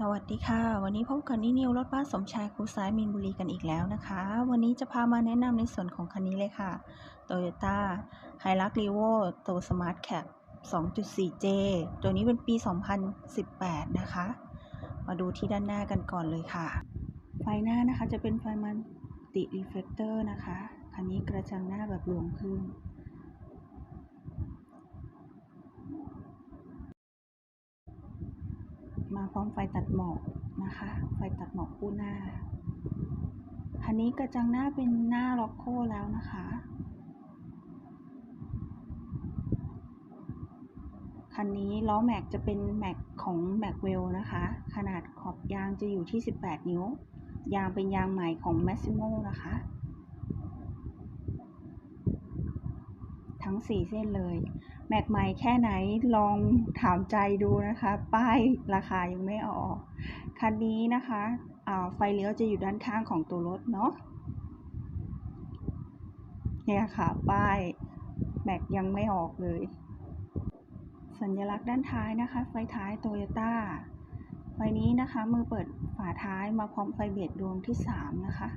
สวัสดีค่ะ วันนี้พบกับนินิวรถบ้านสมชายครูซ้ายมีนบุรีกันอีกแล้วนะคะ วันนี้จะพามาแนะนำในส่วนของคันนี้เลยค่ะ Toyota Hilux Revo Tow Smart Cab 2.4J ตัวนี้เป็นปี 2018 นะคะ มาดูที่ด้านหน้ากันก่อนเลยค่ะ ไฟหน้านะคะจะเป็นไฟมันติรีเฟลเตอร์นะคะ คันนี้กระจังหน้าแบบรวมขึ้น มาพร้อมไฟตัดหมอกนะคะ ไฟตัดหมอกคู่หน้า คันนี้กระจังหน้าเป็นหน้าล็อกโคแล้วนะคะ คันนี้ล้อแม็กจะเป็นแม็กของแม็กเวลนะคะ ขนาดขอบยางจะอยู่ที่ 18 นิ้ว ยางเป็นยางใหม่ของ Massimo นะคะ ทั้ง 4 เส้นเลย แม็กใหม่แค่ไหนลองถามใจดูนะคะ ป้ายราคายังไม่ออก คันนี้นะคะไฟเลี้ยวจะอยู่ด้านข้างของตัวรถเนาะเนี่ยค่ะ ป้ายแม็กยังไม่ออกเลย สัญลักษณ์ด้านท้ายนะคะ ไฟท้ายโตโยต้าไฟนี้นะคะ มือเปิดฝาท้ายมาพร้อมไฟเบรกดวงที่ 3 นะคะ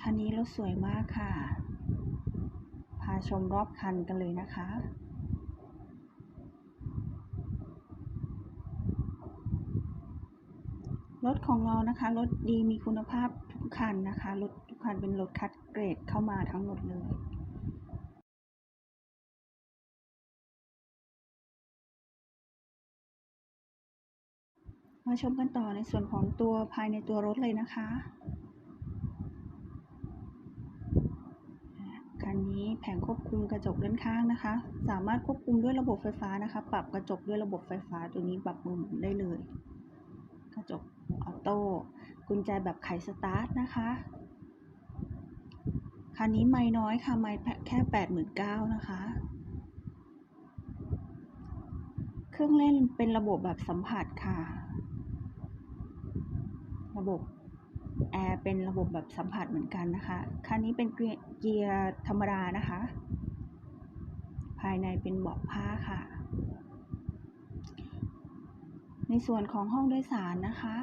คั นนี้รถสวยมากค่ะ พาชมรอบคันกันเลยนะคะ รถของเรานะคะ รถดีมีคุณภาพทุกคันนะคะ รถทุกคันเป็นรถคัดเกรดเข้ามาทั้งหมดเลยมาชมกันต่อในส่วนของตัวภายในตัวรถเลยนะคะ คันนี้แผงควบคุมกระจกด้านข้างนะคะ สามารถควบคุมด้วยระบบไฟฟ้านะคะ ปรับกระจกด้วยระบบไฟฟ้าตัวนี้ปรับมุมได้เลย กระจกออโต้กุญแจแบบไขสตาร์ทนะคะคันนี้ไม่น้อยค่ะไม่แค่แปดหมื่นเก้านะคะ เครื่องเล่นเป็นระบบแบบสัมผัสค่ะ ระบบ แอร์เป็นระบบแบบสัมผัสเหมือนกันนะคะ คันนี้เป็นเกียร์ธรรมดานะคะ ภายในเป็นเบาะผ้าค่ะ ในส่วนของห้องโดยสารนะคะ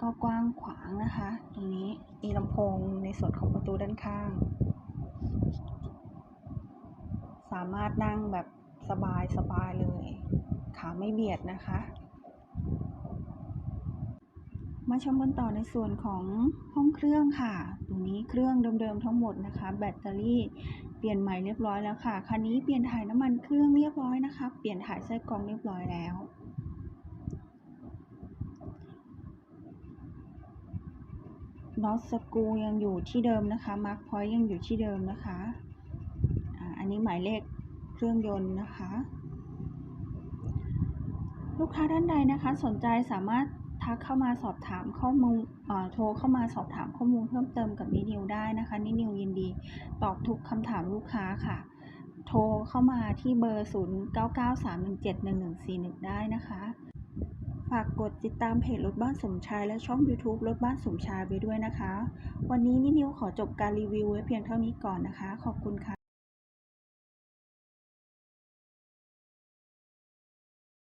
ก็กว้างขวางนะคะ ตรงนี้มีลำโพงในส่วนของประตูด้านข้าง สามารถนั่งแบบสบายสบายเลย ขาไม่เบียดนะคะ มาชมกันต่อในส่วนของห้องเครื่องค่ะตรงนี้เครื่องเดิมๆทั้งหมดนะคะ แบตเตอรี่เปลี่ยนใหม่เรียบร้อยแล้วค่ะ คันนี้เปลี่ยนถ่ายน้ำมันเครื่องเรียบร้อยนะคะ เปลี่ยนถ่ายไส้กรองเรียบร้อยแล้วน็อตสกูยังอยู่ที่เดิมนะคะ มาร์คพอยต์ยังอยู่ที่เดิมนะคะอันนี้หมายเลขเครื่องยนต์นะคะ ลูกค้าท่านใดนะคะ สนใจสามารถ ทักเข้ามาสอบถามข้อมูลโทรเข้ามาสอบถามข้อมูลเพิ่มเติมกับนินิวได้นะคะนินิวยินดี ตอบทุกคำถามลูกค้าค่ะ โทรเข้ามาที่เบอร์ 0993171141 ได้นะคะ ฝากกดติดตามเพจรถบ้านสมชายและช่อง YouTube รถบ้านสมชายไปด้วยนะคะ วันนี้นินิวขอจบการรีวิวไว้เพียงเท่านี้ก่อนนะคะ ขอบคุณค่ะ